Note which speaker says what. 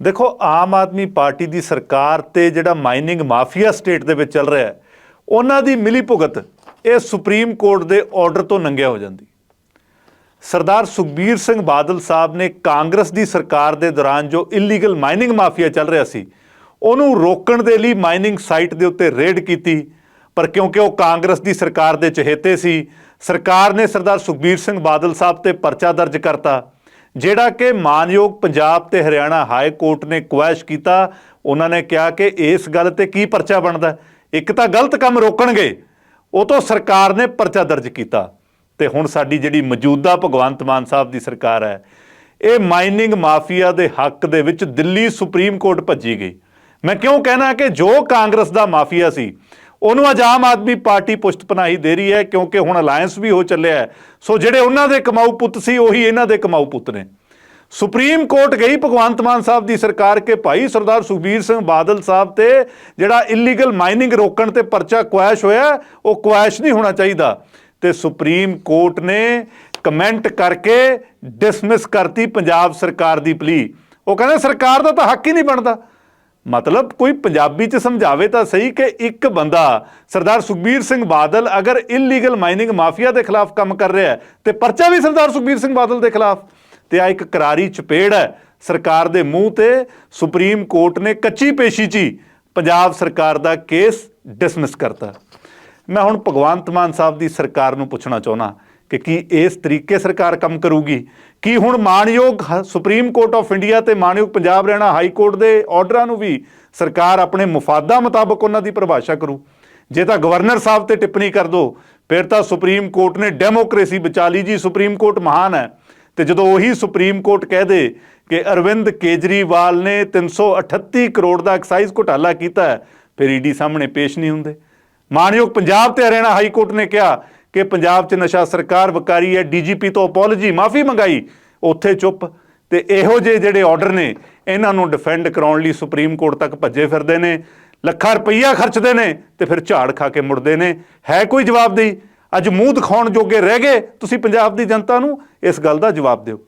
Speaker 1: ਦੇਖੋ, ਆਮ ਆਦਮੀ ਪਾਰਟੀ ਦੀ ਸਰਕਾਰ ਤੇ ਜਿਹੜਾ ਮਾਈਨਿੰਗ ਮਾਫੀਆ ਸਟੇਟ ਦੇ ਵਿੱਚ ਚੱਲ ਰਿਹਾ ਹੈ, ਉਹਨਾਂ ਦੀ ਮਿਲੀ ਭੁਗਤ ਇਹ ਸੁਪਰੀਮ ਕੋਰਟ ਦੇ ਆਰਡਰ ਤੋਂ ਨੰਗਿਆ ਹੋ ਜਾਂਦੀ। ਸਰਦਾਰ ਸੁਖਬੀਰ ਸਿੰਘ ਬਾਦਲ ਸਾਹਿਬ ਨੇ ਕਾਂਗਰਸ ਦੀ ਸਰਕਾਰ ਦੇ ਦੌਰਾਨ ਜੋ ਇਲੀਗਲ ਮਾਈਨਿੰਗ ਮਾਫੀਆ ਚੱਲ ਰਿਹਾ ਸੀ, ਉਹਨੂੰ ਰੋਕਣ ਦੇ ਲਈ ਮਾਈਨਿੰਗ ਸਾਈਟ ਦੇ ਉੱਤੇ ਰੇਡ ਕੀਤੀ, ਪਰ ਕਿਉਂਕਿ ਉਹ ਕਾਂਗਰਸ ਦੀ ਸਰਕਾਰ ਦੇ ਚਹੇਤੇ ਸੀ, ਸਰਕਾਰ ਨੇ ਸਰਦਾਰ ਸੁਖਬੀਰ ਸਿੰਘ ਬਾਦਲ ਸਾਹਿਬ ਤੇ ਪਰਚਾ ਦਰਜ ਕਰਤਾ ਜਿਹੜਾ ਕਿ ਮਾਨਯੋਗ ਪੰਜਾਬ ਤੇ ਹਰਿਆਣਾ ਹਾਈ ਕੋਰਟ ਨੇ ਕੁਐਸ਼ ਕੀਤਾ, ਉਹਨਾਂ ਨੇ ਕਿਹਾ ਕਿ ਇਸ ਗੱਲ ਤੇ ਕੀ ਪਰਚਾ ਬਣਦਾ ਇੱਕ ਤਾਂ ਗਲਤ ਕੰਮ ਰੋਕਣਗੇ, ਉਹ ਤੋਂ ਸਰਕਾਰ ਨੇ ਪਰਚਾ ਦਰਜ ਕੀਤਾ। ਤੇ ਹੁਣ ਸਾਡੀ ਜਿਹੜੀ ਮੌਜੂਦਾ ਭਗਵੰਤ ਮਾਨ ਸਾਹਿਬ ਦੀ ਸਰਕਾਰ ਹੈ, ਇਹ ਮਾਈਨਿੰਗ ਮਾਫੀਆ ਦੇ ਹੱਕ ਦੇ ਵਿੱਚ ਦਿੱਲੀ ਸੁਪਰੀਮ ਕੋਰਟ ਭੱਜੀ ਗਈ। ਮੈਂ ਕਿਉਂ ਕਹਿਣਾ ਕਿ ਜੋ ਕਾਂਗਰਸ ਦਾ ਮਾਫੀਆ ਸੀ ਉਹਨੂੰ ਅੱਜ ਆਮ ਆਦਮੀ ਪਾਰਟੀ ਪੁਸ਼ਤ ਪਨਾਹੀ ਦੇ ਰਹੀ ਹੈ, ਕਿਉਂਕਿ ਹੁਣ ਅਲਾਈਅੰਸ ਵੀ ਹੋ ਚੱਲਿਆ ਹੈ। ਸੋ ਜਿਹੜੇ ਉਹਨਾਂ ਦੇ ਕਮਾਊ ਪੁੱਤ ਸੀ, ਉਹੀ ਇਹਨਾਂ ਦੇ ਕਮਾਊ ਪੁੱਤ ਨੇ। ਸੁਪਰੀਮ ਕੋਰਟ ਗਈ ਭਗਵੰਤ ਮਾਨ ਸਾਹਿਬ ਦੀ ਸਰਕਾਰ ਕੇ ਭਾਈ ਸਰਦਾਰ ਸੁਖਬੀਰ ਸਿੰਘ ਬਾਦਲ ਸਾਹਿਬ ਤੇ, ਜਿਹੜਾ ਇਲੀਗਲ ਮਾਈਨਿੰਗ ਰੋਕਣ ਤੇ ਪਰਚਾ ਕੁਐਸ਼ ਹੋਇਆ, ਉਹ ਕੁਐਸ਼ ਨਹੀਂ ਹੋਣਾ ਚਾਹੀਦਾ। ਤੇ ਸੁਪਰੀਮ ਕੋਰਟ ਨੇ ਕਮੈਂਟ ਕਰਕੇ ਡਿਸਮਿਸ ਕਰਤੀ ਪੰਜਾਬ ਸਰਕਾਰ ਦੀ ਪਲੀ ਉਹ ਕਹਿੰਦੇ ਸਰਕਾਰ ਦਾ ਤਾਂ ਹੱਕ ਹੀ ਨਹੀਂ ਬਣਦਾ। ਮਤਲਬ ਕੋਈ ਪੰਜਾਬੀ ਚ ਸਮਝਾਵੇ ਤਾਂ ਸਹੀ ਕਿ ਇੱਕ ਬੰਦਾ ਸਰਦਾਰ ਸੁਖਬੀਰ ਸਿੰਘ ਬਾਦਲ ਅਗਰ ਇਲੀਗਲ ਮਾਈਨਿੰਗ ਮਾਫੀਆ ਦੇ ਖਿਲਾਫ ਕੰਮ ਕਰ ਰਿਹਾ ਹੈ ਤੇ ਪਰਚਾ ਵੀ ਸਰਦਾਰ ਸੁਖਬੀਰ ਸਿੰਘ ਬਾਦਲ ਦੇ ਖਿਲਾਫ, ਤੇ ਆ ਇੱਕ ਕਰਾਰੀ ਚਪੇੜ ਹੈ ਸਰਕਾਰ ਦੇ ਮੂੰਹ ਤੇ, ਸੁਪਰੀਮ ਕੋਰਟ ਨੇ ਕੱਚੀ ਪੇਸ਼ੀ 'ਚ ਹੀ ਪੰਜਾਬ ਸਰਕਾਰ ਦਾ ਕੇਸ ਡਿਸਮਿਸ ਕਰਤਾ। ਮੈਂ ਹੁਣ ਭਗਵੰਤ ਮਾਨ ਸਾਹਿਬ ਦੀ ਸਰਕਾਰ ਨੂੰ ਪੁੱਛਣਾ ਚਾਹੁੰਦਾ ਕਿ ਕੀ ਇਸ ਤਰੀਕੇ ਸਰਕਾਰ ਕੰਮ ਕਰੂਗੀ? ਕੀ ਹੁਣ ਮਾਨਯੋਗ ਸੁਪਰੀਮ ਕੋਰਟ ਆਫ ਇੰਡੀਆ ਤੇ ਮਾਨਯੋਗ ਪੰਜਾਬ ਹਰਿਆਣਾ ਹਾਈ ਕੋਰਟ ਦੇ ਆਰਡਰਾਂ ਨੂੰ ਵੀ ਸਰਕਾਰ ਆਪਣੇ ਮੁਫਾਦਾਂ ਮੁਤਾਬਕ ਉਹਨਾਂ ਦੀ ਪਰਿਭਾਸ਼ਾ ਕਰੂ। ਜੇ ਤਾਂ ਗਵਰਨਰ ਸਾਹਿਬ ਤੇ ਟਿੱਪਣੀ ਕਰ ਦੋ, ਫਿਰ ਤਾਂ ਸੁਪਰੀਮ ਕੋਰਟ ਨੇ ਡੈਮੋਕ੍ਰੇਸੀ ਬਚਾ ਲਈ ਜੀ। ਸੁਪਰੀਮ ਕੋਰਟ ਮਹਾਨ ਹੈ। ਤੇ ਜਦੋਂ ਉਹੀ ਸੁਪਰੀਮ ਕੋਰਟ ਕਹਿ ਦੇ ਕਿ ਅਰਵਿੰਦ ਕੇਜਰੀਵਾਲ ਨੇ 338 ਕਰੋੜ ਦਾ ਐਕਸਾਈਜ਼ ਘੁਟਾਲਾ ਕੀਤਾ ਹੈ ਫਿਰ ਈਡੀ ਸਾਹਮਣੇ ਪੇਸ਼ ਨਹੀਂ ਹੁੰਦੇ। ਮਾਨਯੋਗ ਪੰਜਾਬ ਤੇ ਹਰਿਆਣਾ ਹਾਈ ਕੋਰਟ ਨੇ ਕਿਹਾ ਕਿ ਪੰਜਾਬ 'ਚ ਨਸ਼ਾ ਸਰਕਾਰ ਵਕਾਰੀ ਹੈ, ਡੀਜੀਪੀ ਤੋਂ ਅਪੋਲੋਜੀ ਮਾਫੀ ਮੰਗਾਈ, ਉੱਥੇ ਚੁੱਪ। ਤੇ ਇਹੋ ਜਿਹੇ ਜਿਹੜੇ ਆਰਡਰ ਨੇ, ਇਹਨਾਂ ਨੂੰ ਡਿਫੈਂਡ ਕਰਾਉਣ ਲਈ ਸੁਪਰੀਮ ਕੋਰਟ ਤੱਕ ਭੱਜੇ ਫਿਰਦੇ ਨੇ, ਲੱਖਾਂ ਰੁਪਈਆ ਖਰਚਦੇ ਨੇ ਤੇ ਫਿਰ ਝਾੜ ਖਾ ਕੇ ਮੁੜਦੇ ਨੇ। ਹੈ ਕੋਈ ਜਵਾਬਦੇਹੀ? ਅੱਜ ਮੂੰਹ ਦਿਖਾਉਣ ਜੋਗੇ ਰਹਿ ਗਏ ਤੁਸੀਂ ਪੰਜਾਬ ਦੀ ਜਨਤਾ ਨੂੰ, ਇਸ ਗੱਲ ਦਾ ਜਵਾਬ ਦਿਓ।